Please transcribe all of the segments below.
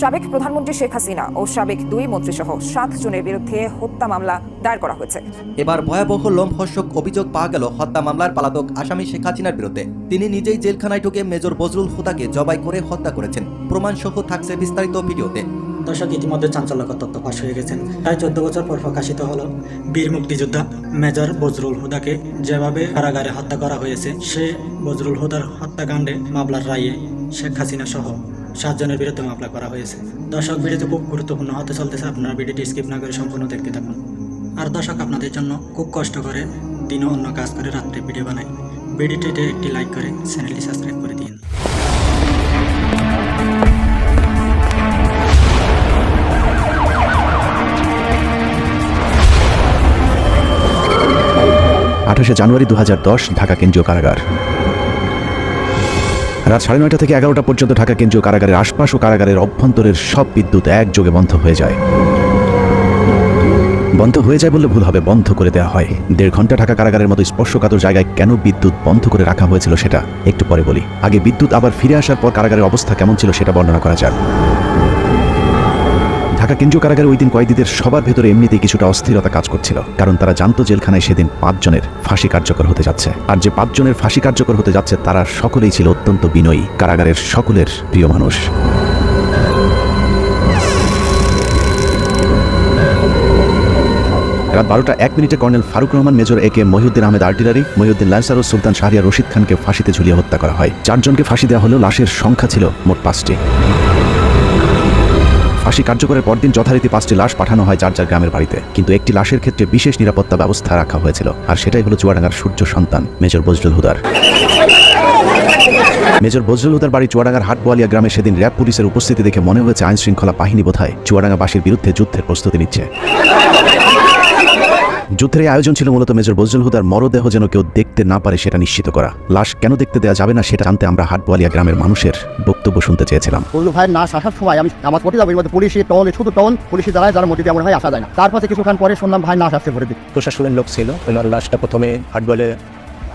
সাবেক প্রধানমন্ত্রী শেখ হাসিনা ও সাবেক দুই মন্ত্রীসহ সাত জনের বিরুদ্ধে হত্যা মামলা দায়ের করা হয়েছে। এবার ভয়াবহ লোমহর্ষক অভিযোগ পাওয়া গেল হত্যা মামলার পলাতক আসামি শেখ হাসিনার বিরুদ্ধে। তিনি নিজেই জেলখানায় ঢুকে মেজর বজরুল হুদাকে জবাই করে হত্যা করেছেন। প্রমাণসহ থাকছে বিস্তারিত ভিডিওতে। দর্শক ইতিমধ্যে চাঞ্চল্যকর তথ্য ফাঁস হয়ে গেছেন প্রায় চোদ্দ বছর পর প্রকাশিত হলো বীর মুক্তিযোদ্ধা মেজর বজরুল হুদাকে। যেভাবে কারাগারে হত্যা করা হয়েছে সে বজরুল হুদার হত্যাকাণ্ডে মামলার রায়ে শেখ হাসিনা সহ সাতজনের বিরুদ্ধে মামলা করা হয়েছে। দর্শক ভিডিওতে খুব গুরুত্বপূর্ণ হতে চলতেছে, আপনারা ভিডিওটি স্কিপ না করে সম্পূর্ণ দেখতে থাকুন। আর দর্শক আপনাদের জন্য খুব কষ্ট করে দিনও অন্য কাজ করে রাত্রে ভিডিও বানাই। ভিডিওটিতে একটি লাইক করে চ্যানেলটি সাবস্ক্রাইব করে দিন। আঠাশে জানুয়ারি দু হাজার দশ, ঢাকা কেন্দ্রীয় কারাগার। রাত সাড়ে নয়টা থেকে এগারোটা পর্যন্ত ঢাকা কেন্দ্রীয় কারাগারের আশপাশ ও কারাগারের অভ্যন্তরের সব বিদ্যুৎ একযোগে বন্ধ হয়ে যায়। বন্ধ হয়ে যায় বললে ভুল হবে, বন্ধ করে দেওয়া হয়। দেড় ঘণ্টা ঢাকা কারাগারের মতো স্পর্শকাতর জায়গায় কেন বিদ্যুৎ বন্ধ করে রাখা হয়েছিল সেটা একটু পরে বলি। আগে বিদ্যুৎ আবার ফিরে আসার পর কারাগারের অবস্থা কেমন ছিল সেটা বর্ণনা করা যাক। ঢাকা কেন্দ্রীয় কারাগারে ওই দিন কয়েদিদের সবার ভেতরে এমনিতেই কিছুটা অস্থিরতা কাজ করছিল, কারণ তারা জানতো জেলখানায় সেদিন পাঁচজনের ফাঁসি কার্যকর হতে যাচ্ছে। আর যে পাঁচজনের ফাঁসি কার্যকর হতে যাচ্ছে, তারা সকলেই ছিল অত্যন্ত বিনয়ী, কারাগারের সকলের প্রিয় মানুষ। রাত বারোটা এক মিনিটে colonel Faruk Rahman, major A K Mohiuddin Ahmed artillery, Mohiuddin lancer ও সুলতান শাহরিয়ার রশিদ খানকে ফাঁসিতে ঝুলিয়ে হত্যা করা হয়। চারজনকে ফাঁসি দেওয়া হলেও লাশের সংখ্যা ছিল মোট পাঁচটি। ফাঁসি কার্যকরের পরদিন যথারীতি পাঁচটি লাশ পাঠানো হয় যার গ্রামের বাড়িতে। কিন্তু একটি লাশের ক্ষেত্রে বিশেষ নিরাপত্তা ব্যবস্থা রাখা হয়েছিল। আর সেটাই হলো চুয়াডাঙ্গার সূর্য সন্তান, মেজর বজরুল হুদার। মেজর বজরুল হুদার বাড়ি চুয়াডাঙ্গার হাটবোয়ালিয়া গ্রামে সেদিন র্যাব পুলিশের উপস্থিতি দেখে মনে হয়েছে আইন শৃঙ্খলা বাহিনী বোধহয় চুয়াডাঙ্গাবাসীর বিরুদ্ধে যুদ্ধের প্রস্তুতি নিচ্ছে। যুদ্ধের এই আয়োজন ছিল মূলত মেজর বজরুল হুদার মরদেহ যেন কেউ দেখতে না পারে সেটা নিশ্চিত করা। লাশ কেন দেখতে দেওয়া যাবে না সেটা জানতে আমরা হাটবোয়ালিয়া গ্রামের মানুষের বক্তব্য শুনতে চেয়েছিলাম। বলল ভাই না আসার সময় আমি আমার পথে যাব এর মধ্যে পুলিশের টল শুধু টল পুলিশ দাঁড়ায় যার মধ্যে এমন ভাই আসা যায় না। তারপর কিছুক্ষণ পরে শুনলাম ভাই না আসতে ভরে দিই প্রশাসনের লোক ছিল ওনার লাশটা প্রথমে হাটবলে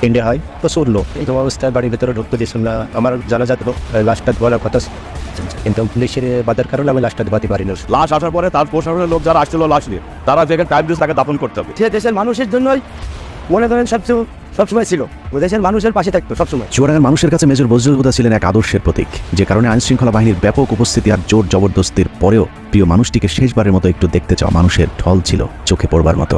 কেন্দ্রে হয়। প্রচুর লোক এই তো অবস্থায় বাড়ির ভেতরে ঢুকতে দিয়েছিল না আমার জানা যেত লাশটা ধোয়ার কথা। কিন্তু পুলিশের বাধার কারণে আমি লাশটা ধোয়াতে পারি না লাশ আসার পরে তার প্রশাসনের লোক যারা আসছিল লাশ নিয়ে তারা যেখানে টাইম দিয়েছে তাকে দাপন করতে হবে। সে দেশের মানুষের জন্যই মনে ধরেন সবসময় সবসময় ছিল। দেশের মানুষের পাশে থাকতো সবসময়। চুয়াডাঙ্গার মানুষের কাছে মেজর বজরুল হুদা ছিলেন এক আদর্শের প্রতীক যে কারণে আইন শৃঙ্খলা বাহিনীর ব্যাপক উপস্থিতি আর জোর জবরদস্তির পরেও প্রিয় মানুষটিকে শেষবারের মতো একটু দেখতে চাওয়া মানুষের ঢল ছিল চোখে পড়বার মতো।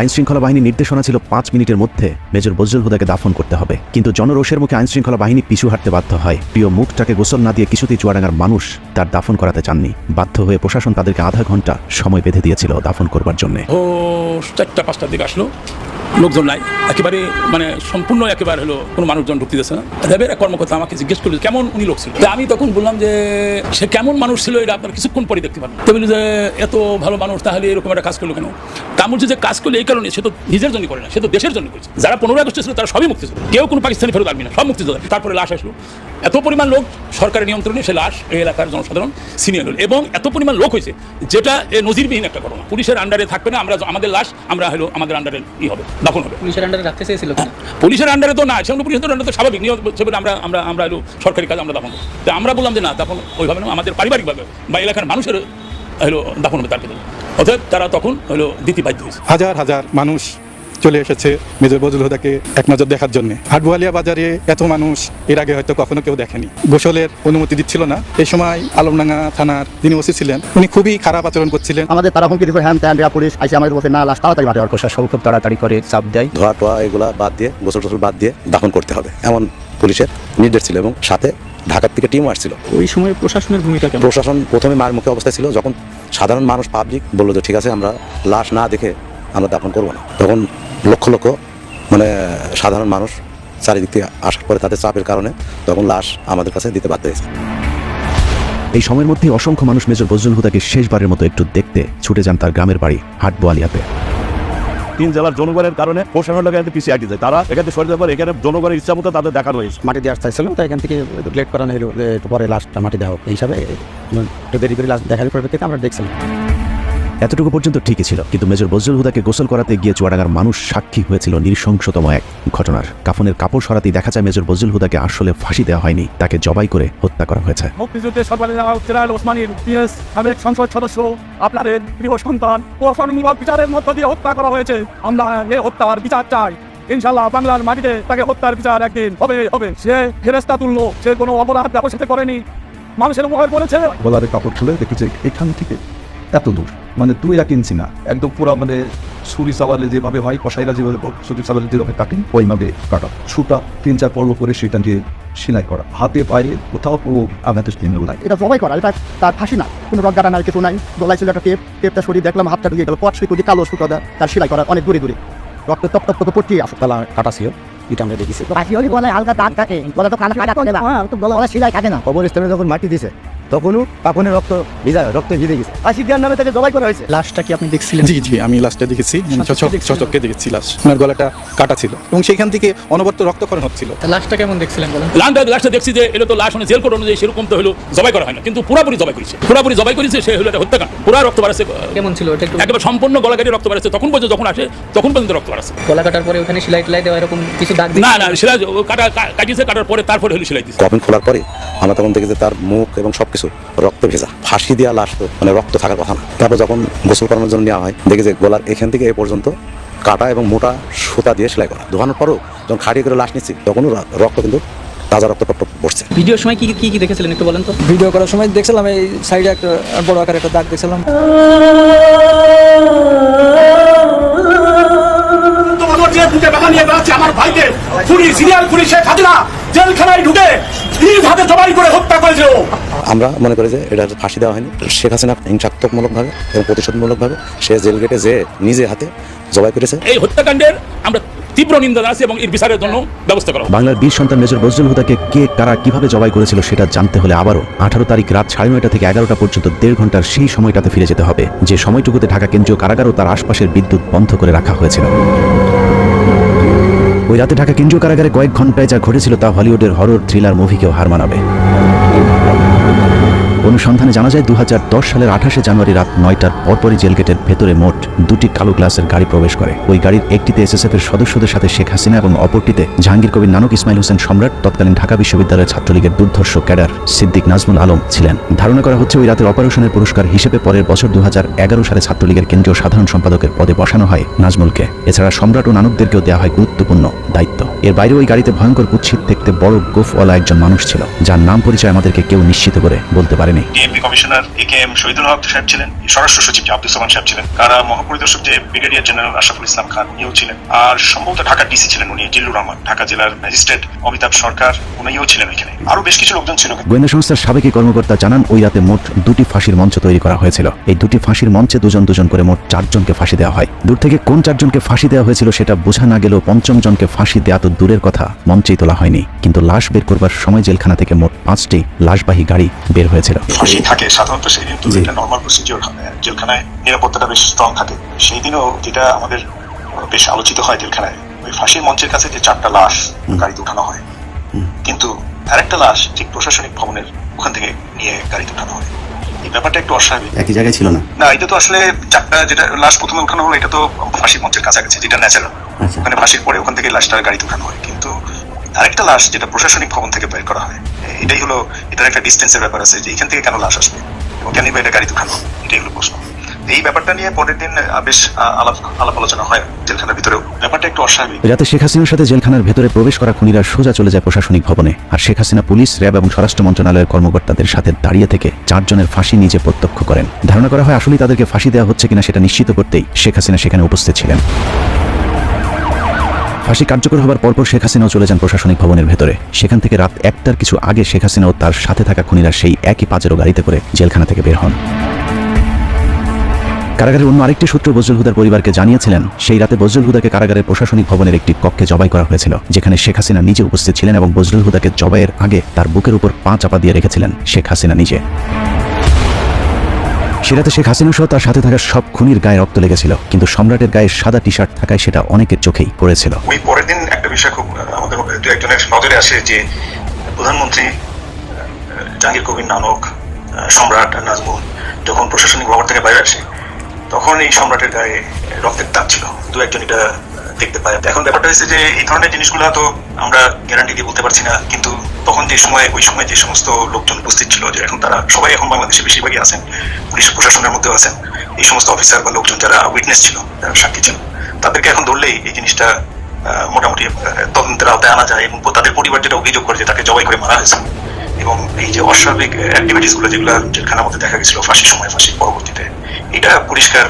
আইন শৃঙ্খলা বাহিনীর নির্দেশনা ছিল পাঁচ মিনিটের মধ্যে মেজর বজরুল হুদাকে দাফন করতে হবে। কিন্তু জনরোষের মুখে আইনশৃঙ্খলা বাহিনী পিছু হাঁটতে বাধ্য হয়। প্রিয় মুখটাকে গোসল না দিয়ে কিছুতেই চুয়াডাঙ্গার মানুষ তার দাফন করাতে চাননি। বাধ্য হয়ে প্রশাসন তাদেরকে আধা ঘণ্টা সময় বেঁধে দিয়েছিল দাফন করবার জন্য। চারটা, পাঁচটার দিকে আসলো। লোকজন নাই। একেবারে মানে সম্পূর্ণ একেবারে হলো কোনো মানুষজন ঢুকতে দিচ্ছে না। র্যাবের কর্মকর্তা আমাকে জিজ্ঞেস করল কেমন উনি লোক ছিল? আমি তখন বললাম যে, সে কেমন মানুষ ছিল এটা আপনার কিছুক্ষণ পরে দেখতে পারেন তো বলি যে, এত ভালো মানুষ, তাহলে এরকম একটা কাজ করল কেন? তা বলছি যে, কাজ করলে এই কারণে সে তো নিজের জন্য করে না, সে তো দেশের জন্য করেছে। যারা পনেরো আগস্টে ছিল তারা সবই মুক্তি ছিল কেউ কোনো পাকিস্তানি ফেরত আসবে না, সব মুক্তি তারপরে লাশ আসলো। এত পরিমাণ লোক সরকারের নিয়ন্ত্রণে, সে লাশ এই এলাকার জনসাধারণ সিনিয়র হল। এবং এত পরিমাণ লোক হয়েছে, যেটা নজিরবিহীন একটা ঘটনা। পুলিশের আন্ডারে থাকবে না, আমরা আমাদের লাশ, আমরা হলো আমাদের আন্ডারে ই হবে। দাফন হবে। পুলিশের আন্ডারে রাখতে চেয়েছিল পুলিশের আন্ডারে তো না সেগুলো পুলিশের আন্ডারে তো স্বাভাবিক নিয়ম সেভাবে আমরা আমরা আমরা একটু সরকারি কাজ আমরা দাফন করব। তো আমরা বললাম যে না দাফন ওইভাবে না আমাদের পারিবারিকভাবে বা এলাকার মানুষের হলো দাফন হবে তার ভিতরে অতএব তারা তখন হলো দিতে বাধ্য হয়েছে। হাজার হাজার মানুষ চলে এসেছে মেজর বজরুল হুদাকে এক নজর দেখার জন্য। হাটবোয়ালিয়া বাজারে এত মানুষ এর আগে হয়তো কখনো কেউ দেখেনি। গোসলের অনুমতি দিচ্ছিল না। এই সময় আলমডাঙ্গা থানার যিনি ওসি ছিলেন উনি খুবই খারাপ আচরণ করছিলেন। আমাদের তারা হুমকি দিচ্ছে হ্যান ত্যান রেয়া পুলিশ আইসে আমাদের বলছে না লাশ তাড়াতাড়ি মাঠে প্রশাসন খুব তাড়াতাড়ি করে চাপ দেয়। ধোয়া টোয়া এগুলা বাদ দিয়ে গোসল টোসল বাদ দিয়ে দাফন করতে হবে এমন পুলিশের নির্দেশ ছিল এবং সাথে ঢাকার থেকে টিম আসছিল। ওই সময় প্রশাসনের ভূমিকা প্রশাসন প্রথমে মার মুখে অবস্থায় ছিল যখন সাধারণ মানুষ পাবলিক বলল যে ঠিক আছে আমরা লাশ না দেখে আমরা দাফন করব না। তখন লক্ষ লক্ষ মানে সাধারণ মানুষ চারিদিক থেকে আসার পরে তাদের চাপের কারণে তখন লাশ আমাদের কাছে দিতে বাধ্য হয়েছে। এই সময়ের মধ্যে অসংখ্য মানুষ মেজর বজরুল হুদাকে শেষবারের মতো একটু দেখতে ছুটে যান তার গ্রামের বাড়ি হাটবোয়ালিয়াতে। তিন জেলার জনগণের কারণে প্রশাসনের লোক এখানে পিছিয়ে আটি যায়। তারা এখান থেকে সরে যাওয়ার পর এখানে জনগণের ইচ্ছা মতো তাদের দেখানো হয়েছে মাটি দিয়ে আসতে চাইছিল তো এখান থেকে লেট করানো হলো পরে লাস্টটা মাটি দেওয়া হোক এই হিসাবে একটু দেরি করে লাস্ট দেখার পরিপ্রেক্ষিতে আমরা দেখছিলাম। এতটুকু পর্যন্ত ঠিকই ছিল কিন্তু মেজর বজরুল হুদাকে গোসল করাতে গিয়ে চুয়াডাঙ্গার মানুষ সাক্ষী হয়েছিল নৃশংসতম এক ঘটনার। কাফনের কাপড় সরাতেই দেখা যায় মেজর বজরুল হুদাকে আসলে ফাঁসি দেওয়া হয়নি তাকে জবাই করে হত্যা করা হয়েছে। মুক্তিযুদ্ধের সর্বাধিনায়ক ওসমানীর সাবেক সংসদ সদস্য আপনাদের প্রিয় সন্তান বিচারের মধ্য দিয়ে হত্যা করা হয়েছে। আমরা এ হত্যার বিচার চাই। ইনশাল্লাহ বাংলার মাটিতে তাকে হত্যার বিচার একদিন হবে হবে। সে ফেরেস্তা তুললো সে কোনো অপরাধ ব্যবসাতে করেনি। মানুষের উপকার করেছে গলারে কাপড় খুলে দেখেছে এখান থেকে এত দূর মানে দুই এক ইঞ্চি না। একদম পুরো মানে ছুরি চালালে যেভাবে হয় কষাইরা যেভাবে ছুরি চালালে যেভাবে কাটেন ওইভাবে কাটা সুতা তিন চার পর্ব করে সেটা দিয়ে সেলাই করা। হাতে পায়ে কোথাও পুরো আঘাতের চিহ্ন নাই। এটা জবাই করা এটা তার ফাঁসি না। কোনো রজ্ঞাটা নাই কিছু নাই। গলায় ছিল একটা টেপ টেপটা সরিয়ে দেখলাম হাতটা ঢুকে গেল। পট সুই কালো সুতো দেয়, তার সেলাই করা অনেক দূরে দূরে। রক্ত তপ তপ করে পড়তেই আসো। গলা কাটা ছিল এটা আমরা দেখেছি। বাকি হলে গলায় হালকা দাগ থাকে গলা তো কানা কাটা করে না। তো গলা গলা সেলাই থাকে না। কবরস্থানে যখন মাটি দিছে তখনও কাপনের রক্ত ভিজা রক্ত ভিজে গেছে। ফাঁসি দেওয়ার নামে তাকে জবাই করা হয়েছে। লাশটা কি আপনি দেখছিলেন? জি জি আমি লাস্টে দেখেছি চচককে দেখেছি লাস্ট ওনার গলাটা কাটা ছিল। এবং সেখান থেকে অনবরত রক্তক্ষরণ হচ্ছিল। লাশটা কেমন দেখছিলেন বলেন? লাশটা লাশটা দেখছি যে এটা তো লাশ মানে জেল কোড অনুযায়ী সেরকম তো হলো জবাই করা হয় না। কিন্তু পুরাপুরি জবাই করেছে। পুরাপুরি জবাই করেছে সে হলো এটা হত্যাকাণ্ড। পুরা রক্ত বাড়াচ্ছে কেমন ছিল এটা একটু একেবারে সম্পূর্ণ গলা কেটে রক্ত বাড়াচ্ছে। তখন পর্যন্ত যখন আসে তখন পর্যন্ত রক্ত বাড়াচ্ছে। গলা কাটার পরে ওখানে সেলাই টেলাই দেওয়া এরকম কিছু দাগ না না সেটা কাটা কা- কাটিয়েছে কাটার পরে তারপরে হলো সেলাই দিচ্ছে কফিন খোলার পরে আমরা তখন দেখি যে তার মুখ এবং সবকিছু রক্ত ভেজা ফাঁসি দেওয়া লাশ তো মানে রক্ত থাকার কথা না। তারপর যখন গোসল করানোর জন্য নেওয়া হয় দেখি যে গলার এখান থেকে এ পর্যন্ত কাটা এবং মোটা সুতা দিয়ে সেলাই করা। ধোয়ানোর পরও যখন খাড়িয়ে করে লাশ নিচ্ছি তখনও রক্ত কিন্তু তাজা রক্ত টপ টপ পড়ছে। ভিডিওর সময় কি কি কি দেখেছিলেন একটু বলেন তো? ভিডিও করার সময় দেখছিলাম এই সাইডে একটা বড় আকার একটা দাগ দেখছিলাম। যে নিয়ে বেড়াচ্ছে আমার ভাইকে। খুনি সিরিয়াল খুনি শেখ হাসিনা জেলখানায় ঢুকে নিজ হাতে জবাই করে হত্যা করেছে ও আমরা মনে করি যে এটা ফাঁসি দেওয়া হয়নি। শেখ হাসিনা হিংসাত্মকমূলকভাবে এবং প্রতিশোধমূলকভাবে সে জেল গেটে যে নিজে হাতে জবাই করেছে। এই হত্যাকাণ্ডের আমরা তীব্র নিন্দা জানাচ্ছি এবং এর বিচারের জন্য ব্যবস্থা করা বাংলার বীর সন্তান মেজর বজরুল হুদাকে কে কারা কীভাবে জবাই করেছিল সেটা জানতে হলে আবারও আঠারো তারিখ রাত সাড়ে নয়টা থেকে এগারোটা পর্যন্ত দেড় ঘণ্টার সেই সময়টাতে ফিরে যেতে হবে। যে সময়টুকুতে ঢাকা কেন্দ্রীয় কারাগার ও তার আশপাশের বিদ্যুৎ বন্ধ করে রাখা হয়েছিল। ওই রাতে ঢাকা কেন্দ্রীয় কারাগারে কয়েক ঘন্টায় যা ঘটেছিল তা হলিউডের হরর থ্রিলার মুভিকেও হার মানাবে। অনুসন্ধানে জানা যায় দু হাজার দশ সালের আঠাশে জানুয়ারি রাত নয়টার পরপরই জেল গেটের ভেতরে মোট দুটি কালো গ্লাসের গাড়ি প্রবেশ করে। ওই গাড়ির একটিতে এসএসএফ এর সদস্যদের সাথে শেখ হাসিনা এবং অপরটিতে জাহাঙ্গীর কবির নানক ইসমাইল হোসেন সম্রাট, তৎকালীন ঢাকা বিশ্ববিদ্যালয়ের ছাত্রলীগের দুর্ধর্ষ ক্যাডার সিদ্দিক নাজমুল আলম ছিলেন। ধারণা করা হচ্ছে, ওই রাতের অপারেশনের পুরস্কার হিসেবে পরের বছর দু হাজার এগারো সালে ছাত্রলীগের কেন্দ্রীয় সাধারণ সম্পাদকের পদে বসানো হয় নাজমুলকে। এছাড়া সম্রাট ও নানকদেরকেও দেওয়া হয় গুরুত্বপূর্ণ দায়িত্ব। এর বাইরে ওই গাড়িতে ভয়ঙ্কর কুৎসিত, দেখতে বড় গোফওয়ালা একজন মানুষ ছিল, যার নাম পরিচয় আমাদেরকে কেউ নিশ্চিত করে বলতে পারেনি। DMP commissioner A K M Shahidul Haque সাহেব ছিলেন স্বরাষ্ট্র সচিব আব্দুল সামান সাহেব ছিলেন কারা মহাপরিদর্শক যে ব্রিগেডিয়ার জেনারেল আশরাফুল ইসলাম খান ইও ছিলেন। আর সম্ভবত ঢাকা ডিসি ছিলেন উনি জিল্লুর রহমান ঢাকা জেলার ম্যাজিস্ট্রেট অমিতাভ সরকার উনিও ছিলেন এখানে। আরও বেশ কিছু লোকজন ছিল। গোয়েন্দা সংস্থার সাবেক কর্মকর্তা জানান ওই রাতে মোট দুটি ফাঁসির মঞ্চ তৈরি করা হয়েছিল। এই দুটি ফাঁসির মঞ্চে দুজন দুজন করে মোট চারজনকে ফাঁসি দেওয়া হয়। দূর থেকে কোন চারজনকে ফাঁসি দেওয়া হয়েছিল সেটা বোঝা না গেলেও পঞ্চম জনকে ফাঁসি দেওয়া তো দূরের কথা মঞ্চেই তোলা হয়নি। কিন্তু লাশ বের করবার সময় জেলখানা থেকে মোট পাঁচটি লাশবাহী গাড়ি বের হয়েছিল। ফাঁসি থাকে সাধারণত সেই দিন তো এটা নর্মাল প্রসিডিওর জেলখানায় নিরাপত্তাটা বেশ স্ট্রং থাকে। সেই দিনও যেটা আমাদের বেশ আলোচিত হয় জেলখানায় ওই ফাঁসির মঞ্চের কাছে যে চারটা লাশ গাড়িতে উঠানো হয়। কিন্তু আরেকটা লাশ ঠিক প্রশাসনিক ভবনের ওখান থেকে নিয়ে গাড়িতে উঠানো হয়। এই ব্যাপারটা একটু অস্বাভাবিক। একই জায়গায় ছিল না? না এটা তো আসলে চারটা যেটা লাশ প্রথমে উঠানো হলো এটা তো ফাঁসির মঞ্চের কাছাকাছি যেটা ন্যাচারাল ওখানে ফাঁসির পরে ওখান থেকে লাশটা গাড়িতে উঠানো হয়। কিন্তু আরেকটা লাশ যেটা প্রশাসনিক ভবন থেকে বের করা হয়, এটাই হলো, এটার একটা ডিস্টেন্সের ব্যাপার আছে যে এখান থেকে কেন লাশ আসবে? এবং কেন এটা গাড়িতে উঠানো এটাই হলো প্রশ্ন। এই ব্যাপারটা নিয়ে পরের দিন বেশ আলাপ আলাপ আলোচনা হয় জেলখানার ভিতরেও। ব্যাপারটা একটু অস্বাভাবিক। রাতে শেখ হাসিনার সাথে জেলখানার ভেতরে প্রবেশ করা খুনিরা সোজা চলে যায় প্রশাসনিক ভবনে। আর শেখ হাসিনা পুলিশ, র্যাব এবং স্বরাষ্ট্র মন্ত্রণালয়ের কর্মকর্তাদের সাথে দাঁড়িয়ে থেকে চারজনের ফাঁসি নিজে প্রত্যক্ষ করেন। ধারণা করা হয় আসলেই তাদেরকে ফাঁসি দেওয়া হচ্ছে কিনা সেটা নিশ্চিত করতেই শেখ হাসিনা সেখানে উপস্থিত ছিলেন। ফাঁসি কার্যকর হবার পরপর শেখ হাসিনাও চলে যান প্রশাসনিক ভবনের ভেতরে। সেখান থেকে রাত একটার কিছু আগে শেখ হাসিনাও তার সাথে থাকা খুনিরা সেই একই পাজেরো গাড়িতে করে জেলখানা থেকে বের হন। কারাগারের অন্য আরেকটি সূত্র বজরুল হুদার পরিবারকে জানিয়েছিলেন, সেই রাতে বজরুল হুদাকে কারাগারের প্রশাসনিক ভবনের একটি কক্ষে জবাই করা হয়েছিল, যেখানে শেখ হাসিনা নিজে উপস্থিত ছিলেন এবং বজরুল হুদাকে জবাইয়ের আগে তার বুকের উপর পা চাপা দিয়ে রেখেছিলেন শেখ হাসিনা নিজে। সে রাতে শেখ হাসিনা সহ তার সাথে থাকা সব খুনির গায়ে রক্ত লেগেছিল, কিন্তু সম্রাটের গায়ে সাদা টি শার্ট থাকায় সেটা অনেকের চোখেই পড়েছিল। ওই পরের দিন একটা বিষয় খুব আমাদের দু একজনের নজরে আসে যে প্রধানমন্ত্রী জাহাঙ্গীর কবির নানক সম্রাট নাজমুল যখন প্রশাসনিক ভবন থেকে বাইরে আসে, তখন এই সম্রাটের গায়ে রক্তের দাগ ছিল। দু একজন এটা দেখতে পায়। এখন ব্যাপারটা হচ্ছে যে, এই ধরনের জিনিসগুলো তো আমরা গ্যারান্টি দিয়ে বলতে পারছি না, কিন্তু তখন যে সময়, ওই সময় যে সমস্ত লোকজন উপস্থিত ছিল, যে এখন তারা সবাই এখন বাংলাদেশে বেশিরভাগই আছেন, পুলিশ প্রশাসনের মধ্যেও আছেন, এই সমস্ত অফিসার বা লোকজন যারা উইটনেস ছিল, যারা সাক্ষী ছিল, তাদেরকে এখন ধরলেই এই জিনিসটা মোটামুটি তদন্তের আওতায় আনা যায় এবং তাদের পরিবার যেটা অভিযোগ করে যে তাকে জবাই করে মারা হয়েছে। এবং এই যে অস্বাভাবিক অ্যাক্টিভিটিসগুলো যেগুলো জেলখানার মধ্যে দেখা গেছিল ফাঁসির সময়, ফাঁসির পরবর্তীতে, এটা পরিষ্কার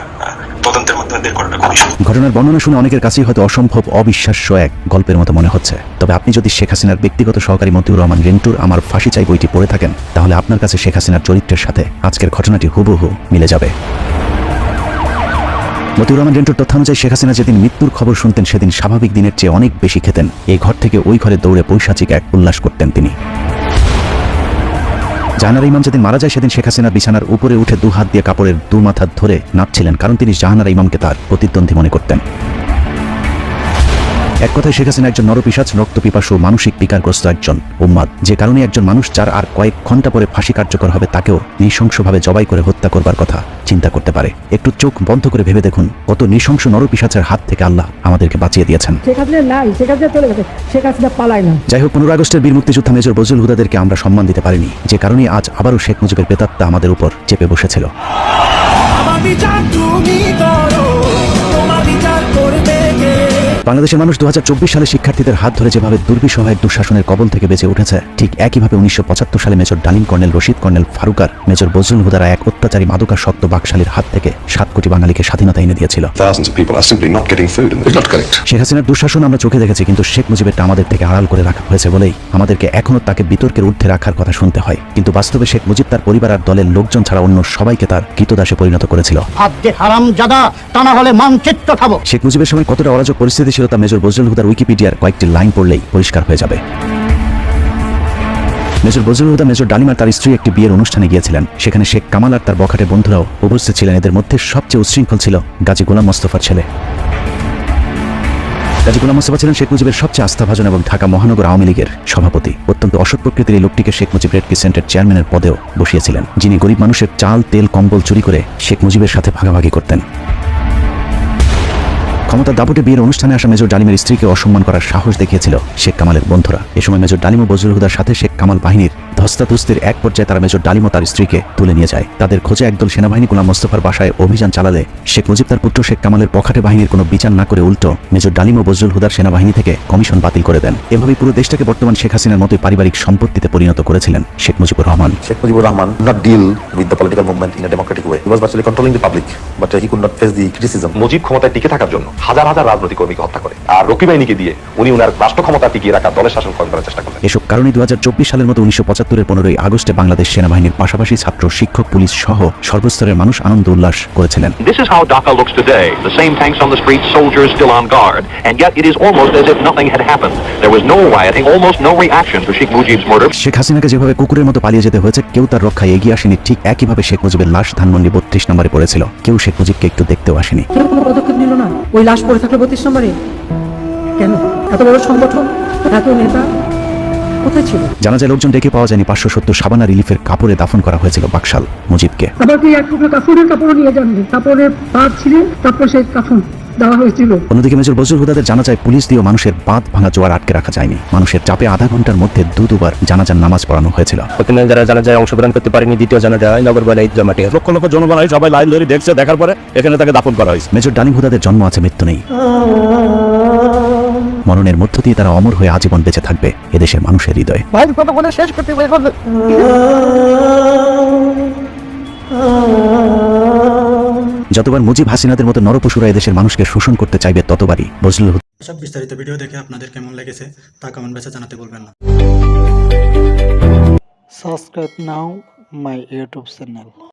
তদন্তের মাধ্যমে বের করাটা খুবই ঘটনার বর্ণনা শুনে অনেকের কাছেই হয়তো অসম্ভব অবিশ্বাস্য এক গল্পের মতো মনে হচ্ছে। তবে আপনি যদি শেখ হাসিনার ব্যক্তিগত সহকারী মতিউর রহমান রেন্টুর আমার ফাঁসি চাই বইটি পড়ে থাকেন, তাহলে আপনার কাছে শেখ হাসিনার চরিত্রের সাথে আজকের ঘটনাটি হুবহু মিলে যাবে। মতিউর রহমান রেন্টুর তথ্যানুযায়ী শেখ হাসিনা যেদিন মৃত্যুর খবর শুনতেন, সেদিন স্বাভাবিক দিনের চেয়ে অনেক বেশি খেতেন। এই ঘর থেকে ওই ঘরে দৌড়ে পৈশাচিক এক উল্লাস করতেন তিনি। জাহানারা ইমাম যেদিন মারা যায়, সেদিন শেখ হাসিনা বিছানার উপরে উঠে দু হাত দিয়ে কাপড়ের দু মাথা ধরে নাচছিলেন কারণ তিনি জাহানারা ইমামকে তার প্রতিদ্বন্দ্বী মনে করতেন। এক কথায় শেখ হাসিনা একজন নরপিসাচ রক্তপিপাসু মানসিক বিকারগ্রস্ত একজন উম্মাদ। যে কারণে একজন মানুষ যার আর কয়েক ঘণ্টা পরে ফাঁসি কার্যকর হবে তাকেও নৃশংসভাবে জবাই করে হত্যা করবার কথা চিন্তা করতে পারে। একটু চোখ বন্ধ করে ভেবে দেখুন কত নৃশংস নরপিসাচের হাত থেকে আল্লাহ আমাদেরকে বাঁচিয়ে দিয়েছেন। যাই হোক পনেরো আগস্টের বীর মুক্তিযোদ্ধা মেজর বজরুল হুদাদেরকে আমরা সম্মান দিতে পারিনি। যে কারণে আজ আবারও শেখ মুজিবের পেতাত্তা আমাদের উপর চেপে বসেছিল। বাংলাদেশের মানুষ দু হাজার চব্বিশ সালে শিক্ষার্থীদের হাত ধরে যেভাবে দুর্বিষহ দুঃশাসনের কবল থেকে বেঁচে উঠেছে, ঠিক একইভাবে উনিশশো পঁচাত্তর সালে major Dalim colonel Rashid colonel ফারুকার, major Bazlul হুদারা এক অত্যাচারী মাদকাসক্ত বাকশালীর হাত থেকে সাত কোটি বাঙালিকে স্বাধীনতা এনে দিয়েছিল। Thousands of people are simply not getting food. And it's not correct. Sheikh হাসিনার দুঃশাসন আমরা চোখে দেখেছি কিন্তু শেখ মুজিবেরটা আমাদের থেকে আড়াল করে রাখা হয়েছে বলেই আমাদেরকে এখনও তাকে বিতর্কের ঊর্ধ্বে রাখার কথা শুনতে হয়। কিন্তু বাস্তবে শেখ মুজিব তার পরিবার আর দলের লোকজন ছাড়া অন্য সবাইকে তার কৃতদাসে পরিণত করেছিল। হারাম জাদা তা না হলে মানচিত্র খাব শেখ মুজিবের সময় কতটা অরাজক পরিস্থিতি ছিল তা মেজর বজরুল হুদার উইকিপিডিয়ার কয়েকটি লাইন পড়লেই পরিষ্কার হয়ে যাবে। মেজর বজরুল হুদা মেজর ডালিমার তার স্ত্রী একটি বিয়ের অনুষ্ঠানে গিয়েছিলেন। সেখানে শেখ কামাল আর তার বখাটে বন্ধুরাও উপস্থিত ছিলেন। এদের মধ্যে সবচেয়ে উচ্ছৃঙ্খল ছিল গাজী গোলাম মোস্তফার ছেলে। গাজী গোলাম মোস্তফা ছিলেন শেখ মুজিবের সবচেয়ে আস্থাভাজন এবং ঢাকা মহানগর আওয়ামী লীগের সভাপতি। অত্যন্ত অসৎ প্রকৃতির এই লোকটিকে শেখ মুজিব রেড ক্রিসেন্টের চেয়ারম্যানের পদেও বসিয়েছিলেন, যিনি গরিব মানুষের চাল, তেল, কম্বল চুরি করে শেখ মুজিবের সাথে ভাগাভাগি করতেন। ক্ষমতার দাপটে বিয়ের অনুষ্ঠানে আসা মেজর ডালিমের স্ত্রীকে অসম্মান করার সাহস দেখিয়েছিল শেখ কামালের বন্ধুরা। এ সময় মেজর ডালিম ও বজরুল হুদার সাথে শেখ কামাল বাহিনীর ধস্তাধস্তির এক পর্যায়ে তারা মেজর ডালিম ও তার স্ত্রীকে তুলে নিয়ে যায়। তাদের খোঁজে একদল সেনাবাহিনী গোলাম মোস্তফার বাসায় অভিযান চালালে শেখ মুজিব তার পুত্র শেখ কামালের পখাটে বাহিনীর কোনো বিচার না করে উল্টো মেজর ডালিম ও বজরুল হুদার সেনাবাহিনী থেকে কমিশন বাতিল করে দেন। এভাবেই পুরো দেশটাকে বর্তমান শেখ হাসিনার মতোই পারিবারিক সম্পত্তিতে পরিণত করেছিলেন Sheikh Mujibur Rahman. Sheikh Mujibur Rahman did not deal with the political movement in a democratic way. He was virtually controlling the public, but he could not face the criticism. Mujib ক্ষমতায় টিকে থাকার জন্য। হাজার হাজার রাজনৈতিক কর্মীকে হত্যা করে আর রকি বাহিনীকে দিয়ে উনি উনার রাষ্ট্র ক্ষমতা টিকিয়ে রাখা দলের শাসন করেন করার চেষ্টা করলেন এসব কারণে দু সালের মতো উনিশশো পঁচাত্তরের পনেরোই আগস্টে বাংলাদেশ সেনাবাহিনীর পাশাপাশি ছাত্র শিক্ষক পুলিশ সহ সর্বস্তরের মানুষ আনন্দ উল্লাস করেছিলেন This is how Dhaka looks today. The same tanks on the streets, soldiers still on guard. And yet it is almost as if nothing had happened. There was no rioting, almost no reaction to Sheikh Mujib's murder. Sheikh হাসিনাকে যেভাবে কুকুরের মতো পালিয়ে যেতে হয়েছে কেউ তার রক্ষায় এগিয়ে আসেনি ঠিক একইভাবে শেখ মুজিবের লাশ ধানমন্ডি বত্রিশ নম্বরে পড়েছিল কেউ শেখ মুজিবকে একটু দেখতেও আসেনি কেউ কোনো পদক্ষেপ নিল না ওই লাশ পড়ে থাকল বত্রিশ নম্বরে? কেন? এত বড় সংগঠন? এত নেতা? কোথায় ছিল? জানা যায় লোকজন ডেকে পাওয়া যায়নি পাঁচশো সত্তর সাবানা রিলিফের কাপড়ে দাফন করা হয়েছিল বাকশাল মুজিবকে। আবার কি এক টুকরো কাপড়ের কাপড় নিয়ে যান কাপড়ের পাত ছিলেন তারপর সেই কাফন। দেওয়া হয়েছিল। অন্যদিকে মেজর বজরুল হুদাদের জানা যায় পুলিশ দিয়েও মানুষের বাঁধ ভাঙা জোয়ার আটকে রাখা যায়নি। মানুষের চাপে আধা ঘণ্টার মধ্যে দু দুবার জানাজার নামাজ পড়ানো হয়েছিল। প্রথমে যারা জানা যায় অংশগ্রহণ করতে পারেনি দ্বিতীয় জানা যায় নগরবালা ঈদ জামাটে লক্ষ লক্ষ জনগণ সবাই লাইন ধরে দেখছে দেখার পরে এখানে তাকে দাফন করা হয়েছে। মেজর ডালিম হুদাদের জন্ম আছে মৃত্যু নেই। মরণের মধ্য দিয়ে তারা অমর হয়ে আজীবন বেঁচে থাকবে এদেশের মানুষের হৃদয়ে। বলে শেষ করতে যতবার মুজিব হাসিনাদের মতো নরপশুরা এদেশের মানুষকে শোষণ করতে চাইবে ততবারই বজলুল হুদা সব বিস্তারিত ভিডিও দেখে আপনাদের কেমন লেগেছে তা কমেন্ট বক্সে জানাতে বলবেন না subscribe now my YouTube channel.